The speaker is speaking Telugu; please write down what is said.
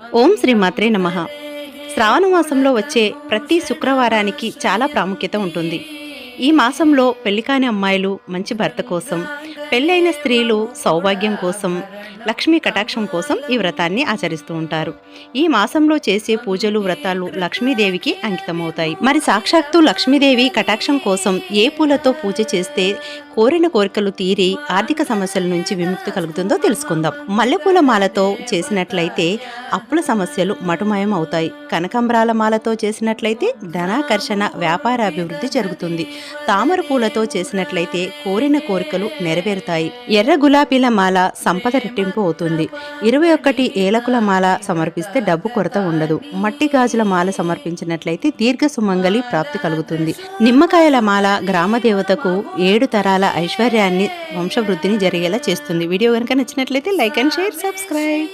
ఓం శ్రీ మాత్రే నమ. శ్రావణ మాసంలో వచ్చే ప్రతి శుక్రవారానికి చాలా ప్రాముఖ్యత ఉంటుంది. ఈ మాసంలో పెళ్ళికాని అమ్మాయిలు మంచి భర్త కోసం పెళ్ళైన స్త్రీలు సౌభాగ్యం కోసం లక్ష్మీ కటాక్షం కోసం ఈ వ్రతాన్ని ఆచరిస్తూ ఉంటారు. ఈ మాసంలో చేసే పూజలు వ్రతాలు లక్ష్మీదేవికి అంకితమవుతాయి. మరి సాక్షాత్తు లక్ష్మీదేవి కటాక్షం కోసం ఏ పూలతో పూజ చేస్తే కోరిన కోరికలు తీరి ఆర్థిక సమస్యల నుంచి విముక్తి కలుగుతుందో తెలుసుకుందాం. మల్లెపూల మాలతో చేసినట్లయితే అప్పుల సమస్యలు మటుమయం అవుతాయి కనకంబరాల మాలతో చేసినట్లయితే ధనాకర్షణ వ్యాపార అభివృద్ధి జరుగుతుంది. తామర పూలతో చేసినట్లయితే కోరిన కోరికలు నెరవేరుతాయి ఎర్ర గులాబీల మాల సంపద రెట్టింపు అవుతుంది. ఇరవై ఒకటి ఏలకుల మాల సమర్పిస్తే డబ్బు కొరత ఉండదు. మట్టి గాజుల మాల సమర్పించినట్లయితే దీర్ఘ సుమంగళి ప్రాప్తి కలుగుతుంది. నిమ్మకాయల మాల గ్రామ దేవతకు ఏడు తరాల ఐశ్వర్యాన్ని వంశవృద్ధిని జరిగేలా చేస్తుంది. వీడియో కనుక నచ్చినట్లయితే లైక్ అండ్ షేర్ సబ్స్క్రైబ్.